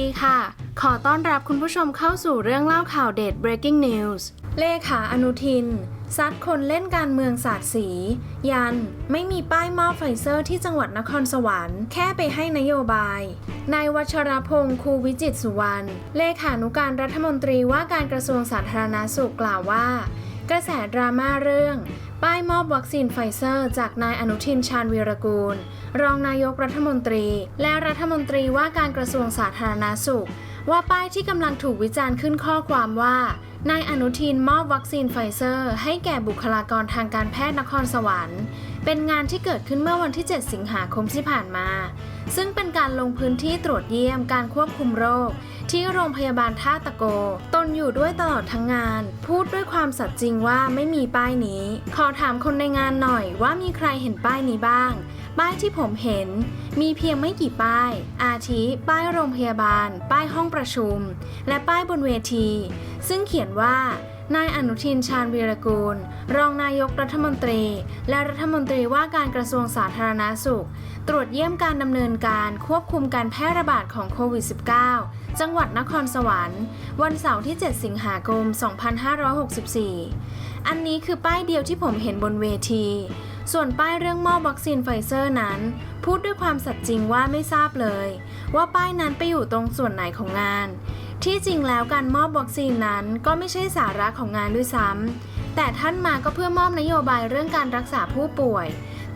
ดีค่ะ ขอต้อนรับคุณผู้ชมเข้าสู่เรื่องเล่าข่าวเด็ด breaking news เลขาอนุทิน ซัดคนเล่นการเมืองสาดสี ยัน ไม่มีป้ายมอบไฟเซอร์ที่จังหวัดนครสวรรค์ แค่ไปให้นโยบาย นายวัชรพงศ์คูวิจิตรสุวรรณ เลขานุการรัฐมนตรีว่าการกระทรวงสาธารณาสุขกล่าวว่า กระแสดราม่าเรื่อง ป้ายมอบวัคซีนไฟเซอร์ จากนายอนุทินชาญวีรกูล รองนายกรัฐมนตรี และรัฐมนตรีว่าการกระทรวงสาธารณาสุข ว่าป้ายที่กำลังถูกวิจารณ์ขึ้นข้อความว่านายอนุทินมอบวัคซีนไฟเซอร์ ให้แก่บุคลากรทางการแพทย์นครสวรรค์ เป็นงานที่เกิดขึ้นเมื่อวันที่ 7 สิงหาคมที่ผ่านมา ซึ่งเป็นการลงพื้นที่ตรวจเยี่ยมการควบคุมโรค ที่โรงพยาบาลท่าตะโก ตนอยู่ด้วยตลอดทั้งงาน พูดด้วยความสัตย์จริงว่าไม่มีป้ายนี้ ขอถามคนในงานหน่อยว่ามีใครเห็นป้ายนี้บ้าง ป้ายที่ผมเห็น มีเพียงไม่กี่ป้าย อาทิ ป้ายโรงพยาบาล ป้ายห้องประชุม และป้ายบนเวที ซึ่งเขียนว่า นายอนุทินชาญวีรกูล รองนายกรัฐมนตรี และรัฐมนตรีว่าการกระทรวงสาธารณาสุข ตรวจเยี่ยมการดำเนินการควบคุมการแพร่ระบาดของโควิด -19 จังหวัดนครสวรรค์ วันเสาร์ที่ 7 สิงหาคม 2564 อันนี้คือป้ายเดียวที่ผมเห็นบนเวที ส่วนป้ายเรื่องมอบวัคซีนไฟเซอร์นั้น พูดด้วยความสัตย์จริงว่าไม่ทราบเลย ว่าป้ายนั้นไปอยู่ตรงส่วนไหนของงาน ที่จริงแล้วการมอบวัคซีนนั้นก็ไม่ใช่สาระของงานด้วยซ้ำ แต่ท่านมาก็เพื่อมอบนโยบายเรื่องการรักษาผู้ป่วย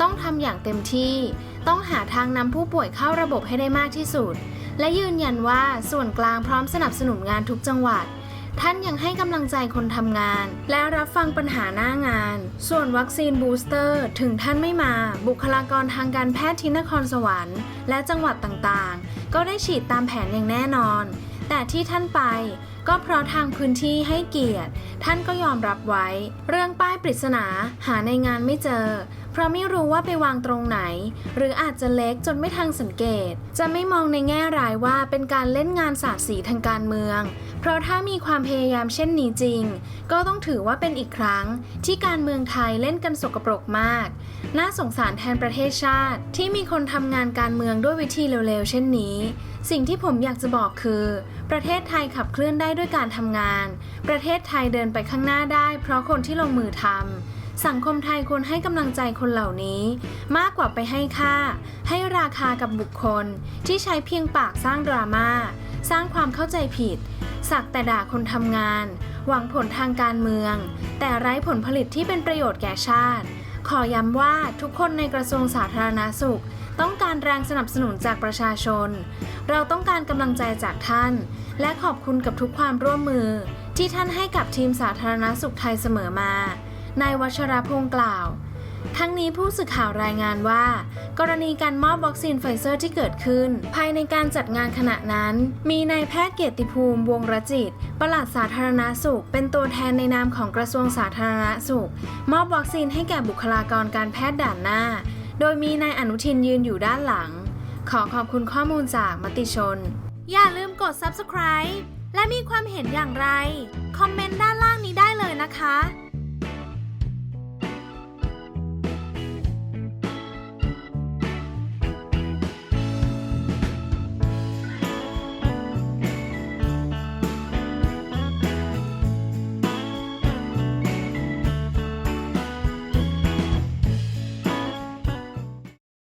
ต้องทำอย่างเต็มที่ ต้องหาทางนำผู้ป่วยเข้าระบบให้ได้มากที่สุด และยืนยันว่าส่วนกลางพร้อมสนับสนุนงานทุกจังหวัดท่านยังให้กำลังใจคนทำงาน และรับฟังปัญหาหน้างาน ส่วนวัคซีนบูสเตอร์ ถึงท่านไม่มา บุคลากรทางการแพทย์ที่นครสวรรค์ และจังหวัดต่างๆ ก็ได้ฉีดตามแผนอย่างแน่นอน แต่ที่ท่านไป ก็เพราะทางพื้นที่ให้เกียรติ ท่านก็ยอมรับไว้ เรื่องป้ายปริศนาหาในงานไม่เจอ ราะไม่รู้ว่าไปวางตรงไหน หรืออาจจะเล็กจนไม่ทันสังเกต จะไม่มองในแง่ร้ายว่าเป็นการเล่นงานสาดสีทางการเมือง เพราะถ้ามีความพยายามเช่นนี้จริง ก็ต้องถือว่าเป็นอีกครั้ง ที่การเมืองไทยเล่นกันสกปรกมาก น่าสงสารแทนประเทศชาติ ที่มีคนทำงานการเมืองด้วยวิธีเร็วๆ เช่นนี้ สิ่งที่ผมอยากจะบอกคือ ประเทศไทยขับเคลื่อนได้ด้วยการทำงาน ประเทศไทยเดินไปข้างหน้าได้ เพราะคนที่ลงมือทำ สังคมไทยควรให้กำลังใจคนเหล่านี้ มากกว่าไปให้ค่า ให้ราคากับบุคคล ที่ใช้เพียงปากสร้างดราม่าสร้างความเข้าใจผิด สักแต่ด่าคนทำงาน หวังผลทางการเมือง แต่ไร้ผลผลิตที่เป็นประโยชน์แก่ชาติ ขอย้ำว่าทุกคนในกระทรวงสาธารณาสุข ต้องการแรงสนับสนุนจากประชาชน เราต้องการกำลังใจจากท่าน และขอบคุณกับทุกความร่วมมือ ที่ท่านให้กับทีมสาธารณสุขไทยเสมอมา นายวัชรพงศ์กล่าว ทั้งนี้ผู้สื่อข่าวรายงานว่า กรณีการมอบวัคซีนไฟเซอร์ที่เกิดขึ้น ภายในการจัดงานขณะนั้น มีนายแพทย์เกียรติภูมิวงรจิตปลัดสาธารณาสุข เป็นตัวแทนในนามของกระทรวงสาธารณาสุข มอบวัคซีนให้แก่บุคลากรการแพทย์ด่านหน้า โดยมีนายอนุทินยืนอยู่ด้านหลัง ขอขอบคุณข้อมูลจากมติชน อย่าลืมกด subscribe และมีความเห็นอย่างไรคอม